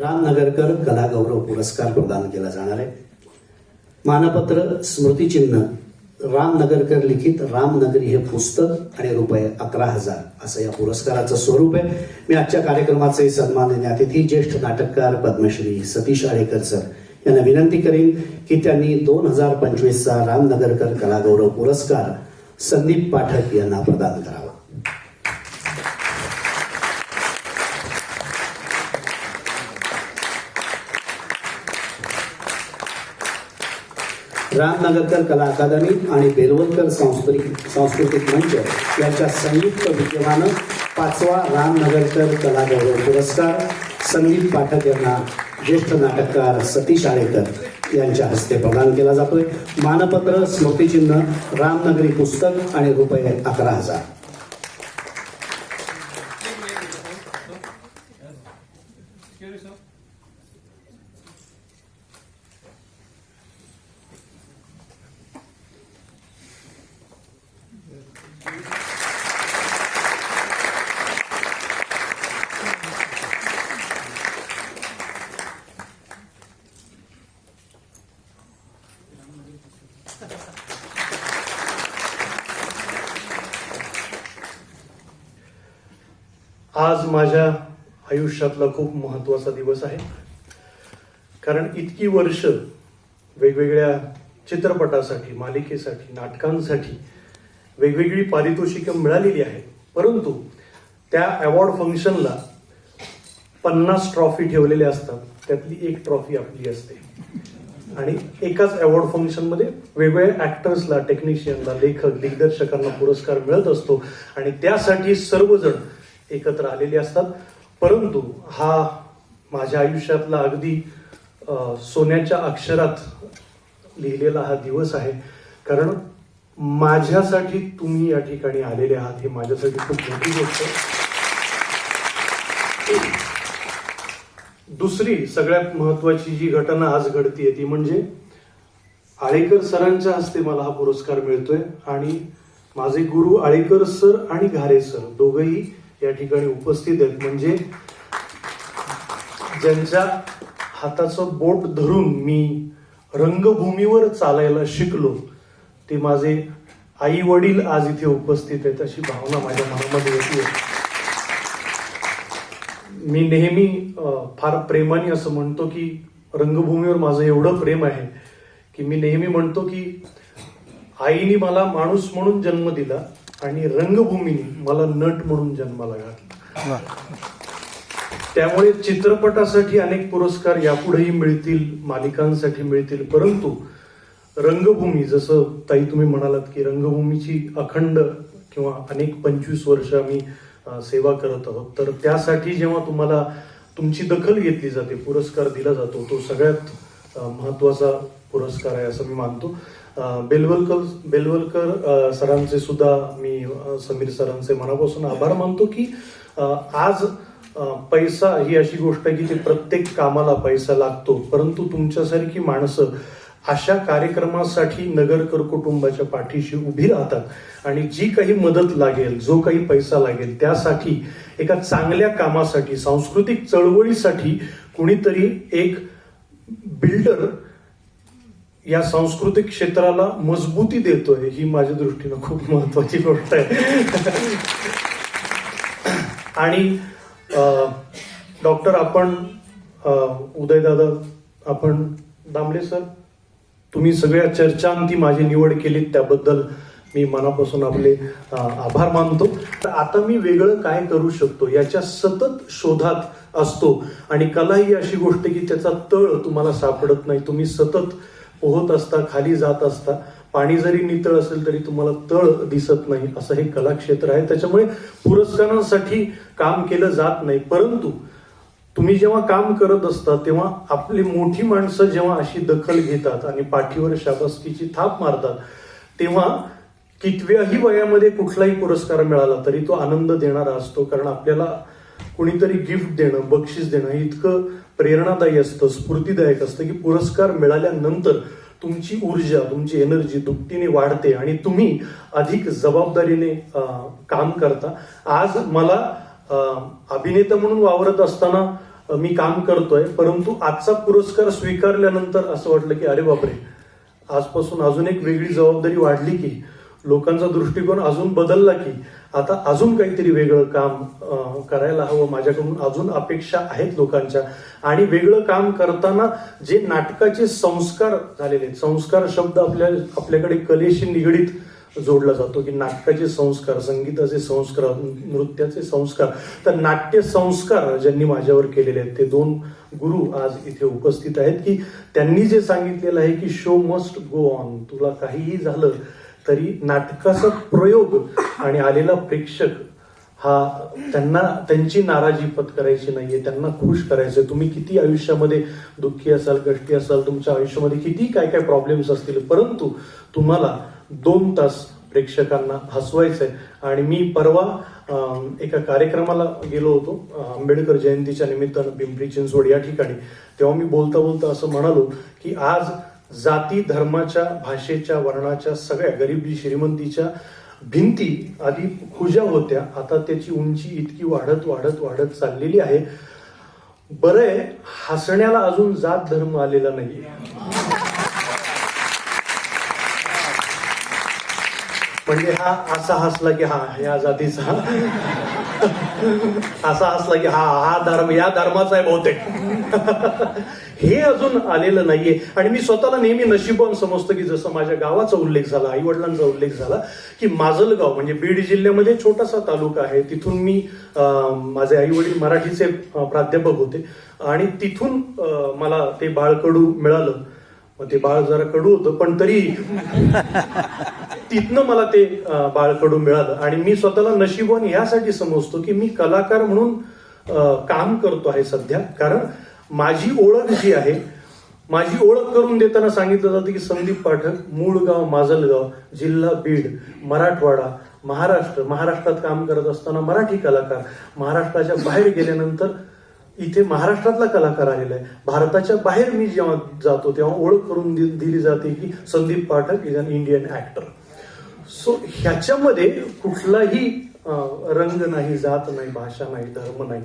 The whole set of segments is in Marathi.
राम नगरकर कला गौरव पुरस्कार प्रदान केला जाणार आहे. मानपत्र स्मृतिचिन्ह राम नगरकर लिखित रामनगरी हे पुस्तक आणि रुपये अकरा हजार असं या पुरस्काराचं स्वरूप आहे. मी आजच्या कार्यक्रमाचे सन्माननीय अतिथी ज्येष्ठ नाटककार पद्मश्री सतीश आळेकर सर यांना विनंती करेन की त्यांनी दोन हजार पंचवीसचा राम नगरकर कला गौरव पुरस्कार संदीप पाठक यांना प्रदान करावा. रामनगरकर कला अकादमी आणि बेलवलकर सांस्कृतिक सांस्कृतिक मंच यांच्या संयुक्त विद्यमानं पाचवा रामनगरकर कला गौरव पुरस्कार संगीत पाठक यांना ज्येष्ठ नाटककार सतीश आळेकर यांच्या हस्ते प्रदान केला जातोय. मानपत्र स्मृतिचिन्ह रामनगरी पुस्तक आणि रुपये अकरा हजार. आज माझ्या आयुष्यातला खूप महत्त्वाचा दिवस आहे. कारण इतकी वर्ष वेगवेगळ्या चित्रपटासाठी मालिकेसाठी नाटकांसाठी वेगवेगळी पारितोषिकं मिळालेली आहेत. परंतु त्या अवॉर्ड फंक्शनला पन्नास ट्रॉफी ठेवलेल्या असतात. त्यातली एक ट्रॉफी आपली असते. आणि एकाच अवॉर्ड फंक्शनमध्ये वेगवेगळ्या ऍक्टर्सला टेक्निशियनला लेखक दिग्दर्शकांना पुरस्कार मिळत असतो. आणि त्यासाठी सर्वजण एकत्र आलेले असतात. परंतु हा माझ्या आयुष्यातला अगदी सोन्याच्या अक्षरात लिहिलेला हा दिवस आहे. कारण माझ्यासाठी तुम्ही या ठिकाणी आलेले आहात हे माझ्यासाठी खूप मोठी गोष्ट दुसरी सगळ्यात महत्वाची जी घटना आज घडतीये ती म्हणजे आळेकर सरांच्या हस्ते मला हा पुरस्कार मिळतोय आणि माझे गुरु आळेकर सर आणि घारे सर दोघही या ठिकाणी उपस्थित आहेत. म्हणजे ज्यांच्या हाताचं बोट धरून मी रंगभूमीवर चालायला शिकलो ते माझे आई वडील आज इथे उपस्थित आहेत अशी भावना माझ्या मनामध्ये येते. मी नेहमी फार प्रेमाने असं म्हणतो की रंगभूमीवर माझं एवढं प्रेम आहे की मी नेहमी म्हणतो की आईने मला माणूस म्हणून जन्म दिला आणि रंगभूमीने मला नट म्हणून जन्माला घातला. त्यामुळे चित्रपटासाठी अनेक पुरस्कार यापुढेही मिळतील मालिकांसाठी मिळतील परंतु रंगभूमी जसं ताई तुम्ही म्हणालात की रंगभूमीची अखंड किंवा अनेक पंचवीस वर्ष आम्ही सेवा करत आहोत. तर त्यासाठी जेव्हा तुम्हाला तुमची दखल घेतली जाते पुरस्कार दिला जातो तो सगळ्यात महत्त्वाचा पुरस्कार आहे असं मी मानतो. बेलवलकर बेलवलकर सरांचे सुद्धा मी समीर सरांचे मनापासून आभार मानतो की आज पैसा ही अशी गोष्ट आहे की ते प्रत्येक कामाला पैसा लागतो. परंतु तुमच्यासारखी माणसं अशा कार्यक्रमासाठी नगरकर कुटुंबाच्या पाठीशी उभी राहतात. आणि जी काही मदत लागेल जो काही पैसा लागेल त्यासाठी एका चांगल्या कामासाठी सांस्कृतिक चळवळीसाठी कुणीतरी एक बिल्डर या सांस्कृतिक क्षेत्राला मजबूती देतोय ही माझ्या दृष्टीनं खूप महत्वाची गोष्ट आहे. आणि डॉक्टर आपण उदयदादा आपण दामले सर? तुम्ही सगळ्या चर्चांती माझी निवड केली त्याबद्दल मी मनापासून आपले आभार मानतो. तर आता मी वेगळं काय करू शकतो याच्या सतत शोधात असतो. आणि कला ही अशी गोष्ट की त्याचा तळ तुम्हाला सापडत नाही. तुम्ही सतत पोहत असता खाली जात असता. पाणी जरी नितळ असेल तरी तुम्हाला तळ दिसत नाही. असं हे कलाक्षेत्र आहे. त्याच्यामुळे पुरस्कारांसाठी काम केलं जात नाही. परंतु तुम्ही जेव्हा काम करत असता तेव्हा आपली मोठी माणसं जेव्हा अशी दखल घेतात आणि पाठीवर शाबासकीची थाप मारतात तेव्हा कितव्याही वयामध्ये कुठलाही पुरस्कार मिळाला तरी तो आनंद देणारा असतो कारण आपल्याला कुणीतरी गिफ्ट देणं बक्षीस देणं हे इतकं प्रेरणादायी असतं स्फूर्तीदायक असतं की पुरस्कार मिळाल्यानंतर तुमची ऊर्जा तुमची एनर्जी दुपटीने वाढते आणि तुम्ही अधिक जबाबदारीने काम करता. आज मला अभिनेता म्हणून वावरत असताना मी काम करतोय परंतु आजचा पुरस्कार स्वीकारल्यानंतर असं वाटलं की अरे बापरे आजपासून अजून एक वेगळी जबाबदारी वाढली की लोकांचा दृष्टिकोन अजून बदलला की आता अजून काहीतरी वेगळं काम करायला हवं माझ्याकडून. अजून अपेक्षा आहेत लोकांच्या. आणि वेगळं काम करताना जे नाटकाचे संस्कार झालेले आहेत संस्कार शब्द आपल्या आपल्याकडे कलेशी निगडीत जोडला जातो की नाटकाचे संस्कार संगीताचे संस्कार नृत्याचे संस्कार. तर नाट्य संस्कार ज्यांनी माझ्यावर केलेले आहेत ते दोन गुरु आज इथे उपस्थित आहेत की त्यांनी जे सांगितलेलं आहे की शो मस्ट गो ऑन तुला काहीही झालं तरी नाटकाचा प्रयोग आणि आलेला प्रेक्षक हा त्यांना त्यांची नाराजी पत्करायची नाहीये त्यांना खुश करायचं तुम्ही किती आयुष्यामध्ये दुःखी असाल कष्टी असाल तुमच्या आयुष्यामध्ये किती काय काय प्रॉब्लेम्स असतील परंतु तुम्हाला दोन तास प्रेक्षकांना हसवायचंय. आणि मी परवा एका कार्यक्रमाला गेलो होतो आंबेडकर जयंतीच्या निमित्तानं पिंपरी चिंचवड या ठिकाणी. तेव्हा मी बोलता बोलता असं म्हणालो की आज जाती धर्माच्या भाषेच्या वर्णाच्या सगळ्या गरिबी श्रीमंतीच्या भिंती आधी खुजा होत्या. आता त्याची उंची इतकी वाढत वाढत वाढत चाललेली आहे. बरं आहे हसण्याला अजून जात धर्म आलेला नाही म्हणजे हा असा हसला की हा या जातीचा असा हसला की हा हा धर्म या धर्माचा आहे बहुतेक. हे अजून आलेलं नाहीये. आणि मी स्वतःला नेहमी नशिबवान समजतो की जसं माझ्या गावाचा उल्लेख झाला आई वडिलांचा उल्लेख झाला की माजलगाव म्हणजे बीड जिल्ह्यामध्ये छोटासा तालुका आहे. तिथून मी माझे आई वडील मराठीचे प्राध्यापक होते. आणि तिथून मला ते बाळकडू मिळालं. मग ते बाळ जरा कडू होतं पण तरी तिथनं मला ते बाळ बाळकडू मिळालं. आणि मी स्वतःला नशीबवान यासाठी समजतो की मी कलाकार म्हणून काम करतो आहे सध्या. कारण माझी ओळख जी आहे माझी ओळख करून देताना सांगितलं जातं की संदीप पाठक मूळ गाव माजलगाव जिल्हा बीड मराठवाडा महाराष्ट्र. महाराष्ट्रात काम करत असताना मराठी कलाकार. महाराष्ट्राच्या बाहेर गेल्यानंतर इथे महाराष्ट्रातला कलाकार आलेला आहे. भारताच्या बाहेर मी जेव्हा जातो तेव्हा ओळख करून दि- दिली जाते की Sandeep Pathak is an Indian actor so ह्याच्यामध्ये कुठलाही रंग नाही जात नाही भाषा नाही धर्म नाही.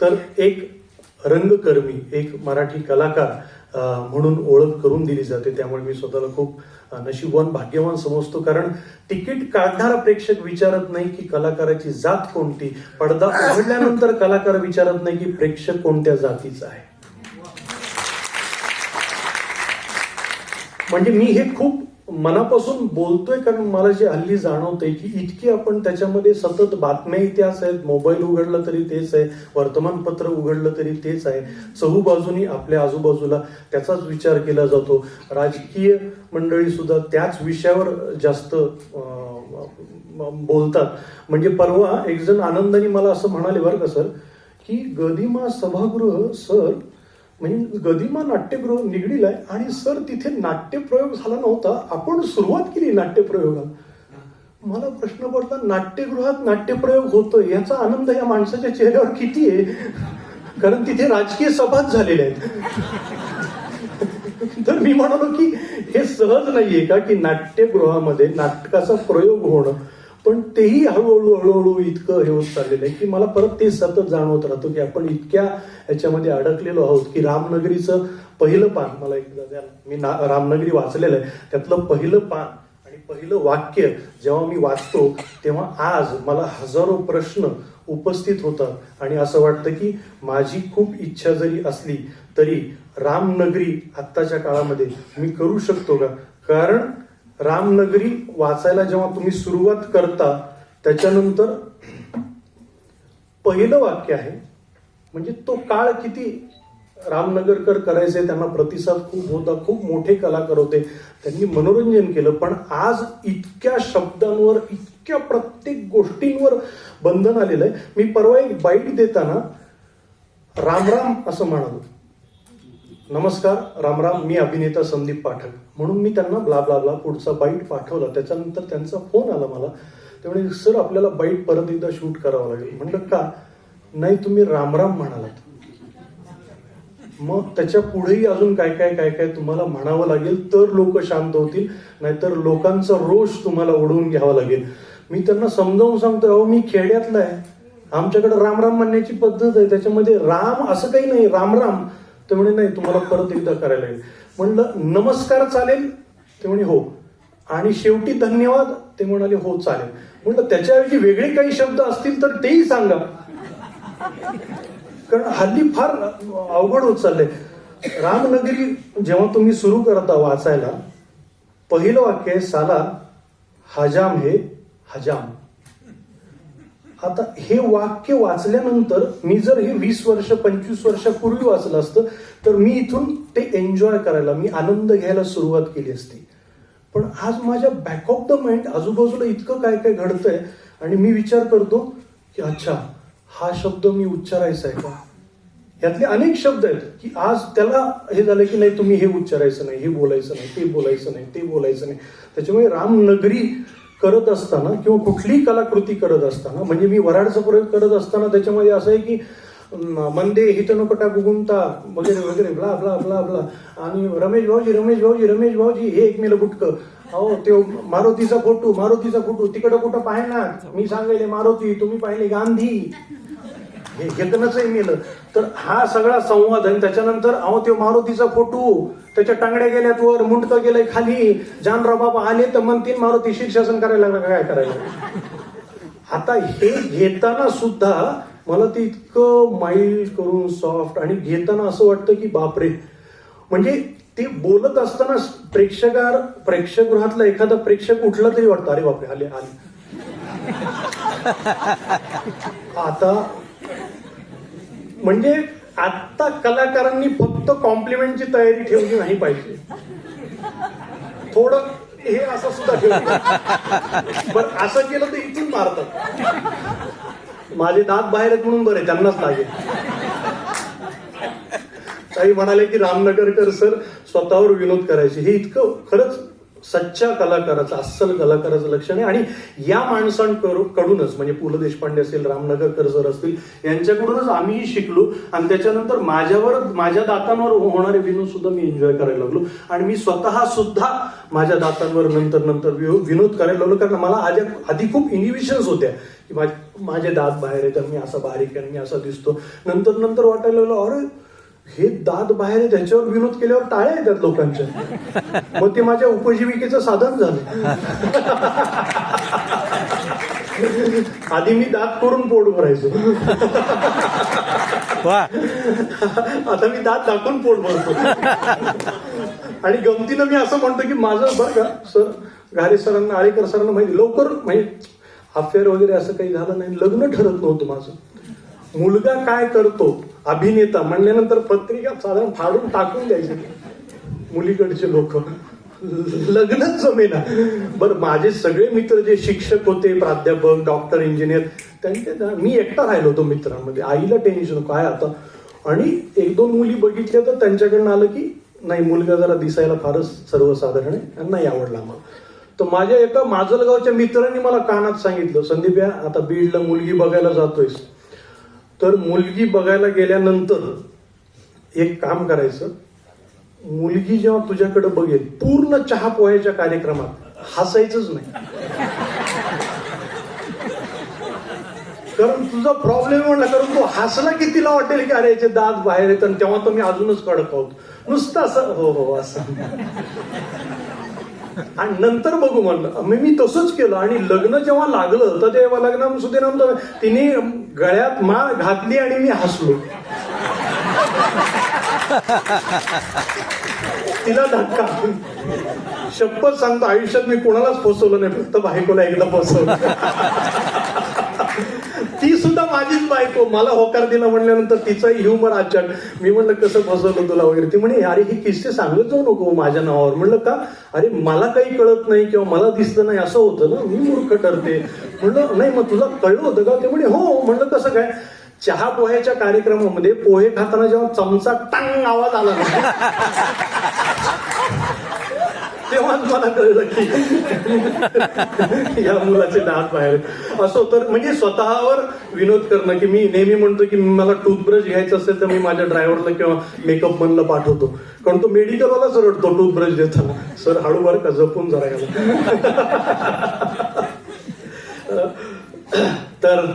तर एक रंगकर्मी एक मराठी कलाकार म्हणून ओळख करून दिली जाते. त्यामुळे मी स्वतःला खूप नशीबवान भाग्यवान समजतो कारण तिकीट काढणारा प्रेक्षक विचारत नाही की कलाकाराची जात कोणती. पडदा उघडल्यानंतर कलाकार विचारत नाही की प्रेक्षक कोणत्या जातीचा आहे. म्हणजे मी हे खूप मनापासून बोलतोय कारण मला जे हल्ली जाणवतंय की इतकी आपण त्याच्यामध्ये सतत बातम्या इतिहास आहेत. मोबाईल उघडला तरी तेच आहे. वर्तमानपत्र उघडलं तरी तेच आहे. चहूबाजूनी आपल्या आजूबाजूला त्याचाच विचार केला जातो. राजकीय मंडळी सुद्धा त्याच विषयावर जास्त बोलतात. म्हणजे परवा एक जण आनंदाने मला असं म्हणाले बरं का सर की गदिमा सभागृह सर म्हणजे गदिमा नाट्यगृह निगडीला आहे आणि सर तिथे नाट्यप्रयोग झाला नव्हता. आपण सुरुवात केली नाट्यप्रयोगाला. मला प्रश्न पडला नाट्यगृहात नाट्यप्रयोग होतो याचा आनंद या माणसाच्या चेहऱ्यावर किती आहे? कारण तिथे राजकीय सभाच झालेल्या आहेत. तर मी म्हणालो की हे सहज नाहीये का की नाट्यगृहामध्ये नाटकाचा प्रयोग होणं? पण तेही हळूहळू हळूहळू इतकं हे होत चाललेलं आहे की मला परत ते सतत जाणवत राहतो की आपण इतक्या याच्यामध्ये अडकलेलो आहोत की रामनगरीचं पहिलं पान मला एकदा द्या मी ना रामनगरी वाचलेलं आहे त्यातलं पहिलं पान आणि पहिलं वाक्य जेव्हा मी वाचतो तेव्हा आज मला हजारो प्रश्न उपस्थित होतात. आणि असं वाटतं की माझी खूप इच्छा जरी असली तरी रामनगरी आत्ताच्या काळामध्ये मी करू शकतो का? कारण रामनगरी वाचायला जेव्हा तुम्ही सुरुवात करता त्याच्यानंतर पहिलं वाक्य आहे म्हणजे तो काळ किती रामनगरकर करायचे त्यांना प्रतिसाद खूप होता खूप मोठे कलाकार होते त्यांनी मनोरंजन केलं पण आज इतक्या शब्दांवर इतक्या प्रत्येक गोष्टींवर बंधन आलेलं आहे. मी परवा एक बाईट देताना राम राम असं म्हणालो. नमस्कार रामराम मी अभिनेता संदीप पाठक. म्हणून मी त्यांना ब्ला ब्ला ब्ला पुढचा बाईट पाठवला. त्याच्यानंतर त्यांचा फोन आला मला. ते म्हणे सर आपल्याला बाईट परत एकदा शूट करावं लागेल. म्हणलं का? नाही तुम्ही रामराम म्हणालात. मग त्याच्या पुढेही अजून काय काय काय काय तुम्हाला म्हणावं लागेल तर लोक शांत होतील. नाहीतर लोकांचा रोष तुम्हाला ओढवून घ्यावा लागेल. मी त्यांना समजावून सांगतो अहो मी खेड्यातला आहे. आमच्याकडे राम राम म्हणण्याची पद्धत आहे. त्याच्यामध्ये राम असं काही नाही. राम राम ते म्हणे नाही तुम्हाला परत एकदा करायला येईल. म्हणलं नमस्कार चालेल? ते म्हणे हो. आणि शेवटी धन्यवाद? ते म्हणाले हो चालेल. म्हणलं त्याच्याऐवजी वेगळे काही शब्द असतील तर तेही सांगा. कारण हल्ली फार अवघड होत चाललंय. रामनगरी जेव्हा तुम्ही सुरू करता वाचायला पहिलं वाक्य आहे साला हजाम हे हजाम. आता हे वाक्य वाचल्यानंतर मी जर हे वीस वर्ष पंचवीस वर्षापूर्वी वाचलं असतं तर मी इथून ते एन्जॉय करायला मी आनंद घ्यायला सुरुवात केली असती. पण आज माझ्या बॅक ऑफ द माइंड आजूबाजूला इतकं काय काय घडतंय आणि मी विचार करतो की अच्छा हा शब्द मी उच्चारायचा आहे का? यातले अनेक शब्द आहेत की आज त्याला हे झालं की नाही तुम्ही हे उच्चारायचं नाही हे बोलायचं नाही ते बोलायचं नाही ते बोलायचं नाही. त्याच्यामुळे रामनगरी करत असताना किंवा कुठलीही कलाकृती करत असताना म्हणजे मी वराडचा प्रयोग करत असताना त्याच्यामध्ये असं आहे की मंदे हित नकोटा गुगुमता वगैरे वगैरे ब्ला ब्ला ब्ला ब्ला. आणि रमेश भाऊजी रमेश भाऊजी रमेश भाऊजी हे एक मेलं अहो ते मारुतीचा फोटो मारुतीचा फोटो तिकडं कुठं पाहिला मी सांगायले मारुती तुम्ही पाहिले गांधी. हे हेतनच मेलं. तर हा सगळा संवाद आणि त्याच्यानंतर अहो ते मारुतीचा फोटो त्याच्या टांगड्या गेल्यात वर मुंडक गेलंय खाली. जानराव बाबा आले तर म्हणतील मारुती शीर्षासन करायला लागला काय करायला? आता हे घेताना सुद्धा मला ते इतकं माइल्ड करून सॉफ्ट आणि घेताना असं वाटतं की बापरे. म्हणजे ते बोलत असताना प्रेक्षकार प्रेक्षकगृहातला एखादा प्रेक्षक उठला तरी वाटतं अरे बापरे आले आले. आता म्हणजे आता कलाकारांनी फक्त कॉम्प्लिमेंटची तयारी ठेवली नाही पाहिजे. थोडं हे असं सुद्धा ठेवलं पण असं केलं तर इथून मारतात. माझे दात बाहेर आहेत म्हणून बरे त्यांनाच लागेल. काही म्हणाले की रामनगरकर सर स्वतःवर विनोद करायचे. हे इतकं खरंच सच्च्या कलाकाराचं अस्सल कलाकाराचं लक्षण आहे आणि या माणसांकडूनच म्हणजे पु ल देशपांडे असेल रामनगर सर असतील यांच्याकडूनच आम्हीही शिकलो. आणि त्याच्यानंतर माझ्यावर माझ्या दातांवर होणारे विनोद सुद्धा मी एन्जॉय करायला लागलो. आणि मी स्वतः सुद्धा माझ्या दातांवर नंतर नंतर विनोद करायला लागलो. कारण मला आधी आधी खूप इनिव्हिशन्स होत्या. की माझे दात बाहेर आहेत मी असा बारीक आहे मी असा दिसतो. नंतर नंतर वाटायला लागलो अरे हे दात बाहेर त्याच्यावर विनोद केल्यावर टाळ्या येतात लोकांच्या. मग ते माझ्या उपजीविकेचं साधन झालं. आधी मी दात करून पोट भरायचो. आता मी दात दाखवून पोट भरतो. आणि गमतीनं मी असं म्हणतो की माझं बरं का सर घारे सरांना आळेकर सरांना माहिती लवकर म्हणजे अफेअर वगैरे असं काही झालं नाही लग्न ठरत नव्हतं माझं. मुलगा काय करतो अभिनेता म्हणल्यानंतर पत्रिका साधारण फाडून टाकून द्यायचे. मुलीकडचे लोक. लग्नच जमेना. बरं माझे सगळे मित्र जे शिक्षक होते प्राध्यापक डॉक्टर इंजिनियर त्यांचे मी एकटा राहिलो होतो मित्रांमध्ये. आईला टेन्शन काय आता. आणि एक दोन मुली बघितल्या तर त्यांच्याकडनं आलं की नाही मुलगा जरा दिसायला फारच सर्वसाधारण आहे आणि नाही आवडला मला. तर माझ्या एका माजलगावच्या मित्रांनी मला कानात सांगितलं संदीप या आता बीडला मुलगी बघायला जातोयस. तर मुलगी बघायला गेल्यानंतर एक काम करायचं. मुलगी जेव्हा तुझ्याकडे बघेल पूर्ण चहा पोह्याच्या कार्यक्रमात हसायचंच नाही. कारण तुझा प्रॉब्लेम म्हणला कारण तू हसला की तिला वाटेल की अरे याचे दात बाहेर येत आणि तेव्हा तर मी अजूनच कडक आहोत. नुसतं असं हो हो असं. आणि नंतर बघू म्हणलं. मी मी तसंच केलं. आणि लग्न जेव्हा लागलं तर तेव्हा लग्न सुधीर तिने गळ्यात माळ घातली आणि मी हसलो. तिला धक्का. शपथ सांगतो आयुष्यात मी कोणालाच फसवलं नाही. फक्त बायकोला एकदा फसवलं. माझीच बायको मला होकार दिला म्हणल्यानंतर तिचाही ह्युमर आचरण. मी म्हणलं कसं फसवलं तुला वगैरे? ती म्हणे अरे हे किस्से सांगत जाऊ नको माझ्या नावावर. म्हणलं का? अरे मला काही कळत नाही किंवा मला दिसलं नाही असं होतं ना? मी मूर्ख ठरते. म्हणलं नाही मग तुला कळलं होतं का? ते म्हणे हो. म्हणलं कसं काय? चहा पोह्याच्या कार्यक्रमामध्ये पोहे खाताना जेव्हा चमचा टांग आवाज आला ना तेव्हाच मला कळलं की या मुलाचे दात बाहेर असं तर म्हणजे स्वतःवर विनोद करणं की मी नेहमी म्हणतो की मला टूथब्रश घ्यायचं असेल तर मी माझ्या ड्रायव्हरला किंवा मेकअप मनला पाठवतो. कारण तो मेडिकलवालाच रडतो टूथब्रश देताना. सर हळू बरं का जपून जरा याला तर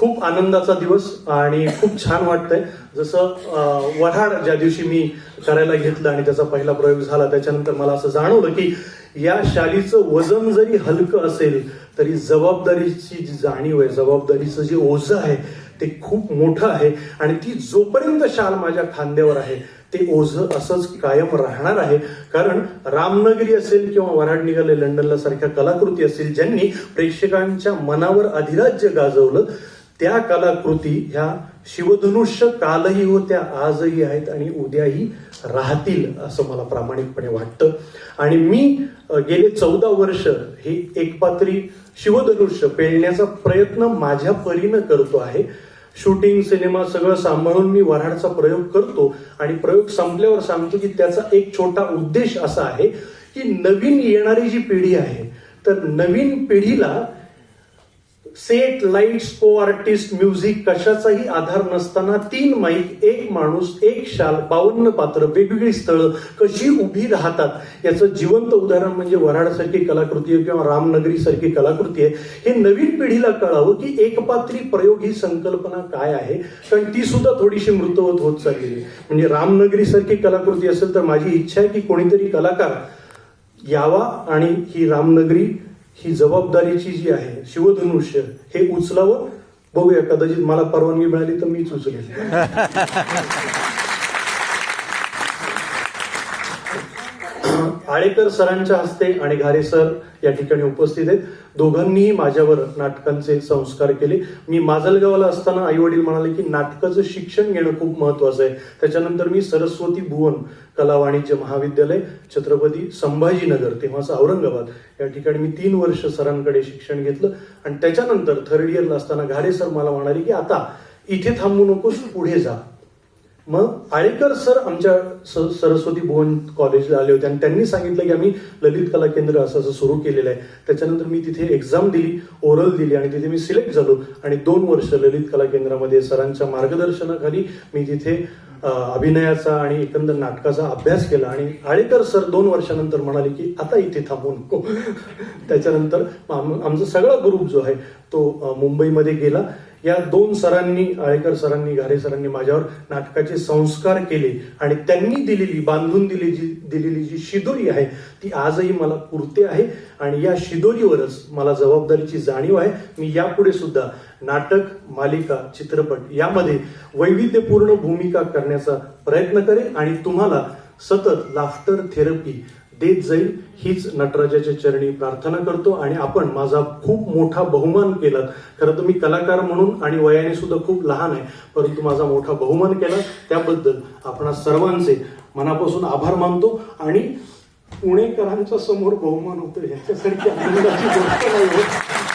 खूप आनंदाचा दिवस आणि खूप छान वाटतंय. जसं वऱ्हाड ज्या दिवशी मी करायला घेतलं आणि त्याचा पहिला प्रयोग झाला त्याच्यानंतर मला असं जाणवलं की या शालीचं वजन जरी हलकं असेल तरी जबाबदारीची जी जाणीव आहे जबाबदारीचं जे ओझं आहे ते खूप मोठं आहे. आणि ती जोपर्यंत शाल माझ्या खांद्यावर आहे ते ओझं असंच कायम राहणार आहे. कारण रामनगरी असेल किंवा वराड निघाले लंडनला सारख्या कलाकृती असतील ज्यांनी प्रेक्षकांच्या मनावर अधिराज्य गाजवलं त्या कलाकृती ह्या शिवधनुष्य कालही होत्या आजही आहेत आणि उद्याही राहतील असं मला प्रामाणिकपणे वाटतं. आणि मी गेले चौदा वर्ष हे एकपात्री शिवधनुष्य पेलण्याचा प्रयत्न माझ्या परीनं करतो आहे. शूटिंग सिनेमा सगळं सांभाळून मी वऱ्हाडचा प्रयोग करतो आणि प्रयोग संपल्यावर सांगतो की त्याचा एक छोटा उद्देश असा आहे की नवीन येणारी जी पिढी आहे तर नवीन पिढीला set lights co artist music कशाचाही आधार नसताना तीन माईक एक माणूस एक शाल बावन्न पात्र वेगवेगळी स्थळं कशी उभी राहतात? याचं जिवंत उदाहरण म्हणजे वऱ्हाडसारखी कलाकृती आहे किंवा रामनगरी सारखी कलाकृती आहे. हे नवीन पिढीला कळावं की एकपात्री प्रयोग ही संकल्पना काय आहे? कारण ती सुद्धा थोडीशी मृतवत होत चाललेली आहे. म्हणजे रामनगरी सारखी कलाकृती असेल तर माझी इच्छा आहे की कोणीतरी कलाकार यावा आणि ही रामनगरी ही जबाबदारीची जी आहे शिवधनुष्य हे उचलावं. बघूया कदाचित मला परवानगी मिळाली तर मीच उचलेल. आळेकर सरांच्या हस्ते आणि घारे सर या ठिकाणी उपस्थित आहेत. दोघांनीही माझ्यावर नाटकांचे संस्कार केले. मी माजलगावला असताना आई वडील म्हणाले की नाटकाचं शिक्षण घेणं खूप महत्वाचं आहे. त्याच्यानंतर मी सरस्वती भुवन कला वाणिज्य महाविद्यालय छत्रपती संभाजीनगर तेव्हाचं औरंगाबाद या ठिकाणी मी तीन वर्ष सरांकडे शिक्षण घेतलं. आणि त्याच्यानंतर थर्ड इयरला असताना घारे सर मला म्हणाले की आता इथे थांबू नकोस पुढे जा. मग आळेकर सर आमच्या स- सरस्वती भुवन कॉलेजला आले होते आणि त्यांनी सांगितलं की आम्ही ललित कला केंद्र असं असं सुरू केलेलं आहे. त्याच्यानंतर मी तिथे एक्झाम दिली ओरल दिली आणि तिथे मी सिलेक्ट झालो. आणि दोन वर्ष ललित कला केंद्रामध्ये सरांच्या मार्गदर्शनाखाली मी तिथे अभिनयाचा आणि एकंदर नाटकाचा अभ्यास केला. आणि आळेकर सर दोन वर्षानंतर म्हणाले की आता इथे थांबू नको. त्याच्यानंतर आमचा सगळा ग्रुप जो आहे तो मुंबईमध्ये गेला. या दोन सरांनी आळेकर सरांनी घारे सरांनी माझ्यावर नाटकाचे संस्कार केले आणि त्यांनी दिलेली बांधून दिली जी दिलेली जी शिदोरी आहे ती आजही मला पुरते आहे आणि या शिदोरीवरच मला जबाबदारीची जाणीव आहे. मी यापुढे सुद्धा नाटक मालिका चित्रपट यामध्ये वैविध्यपूर्ण भूमिका करण्याचा प्रयत्न करेन आणि तुम्हाला सतत लाफ्टर थेरपी देत जाईल हीच नटराजाच्या चरणी प्रार्थना करतो आणि आपण माझा खूप मोठा बहुमान केला. खरं तर मी कलाकार म्हणून आणि वयाने सुद्धा खूप लहान आहे परंतु माझा मोठा बहुमान केला. त्याबद्दल आपण सर्वांचे मनापासून आभार मानतो आणि पुणेकरांच्या समोर बहुमान होतो याच्यासारखी आनंदाची गोष्ट नाही होत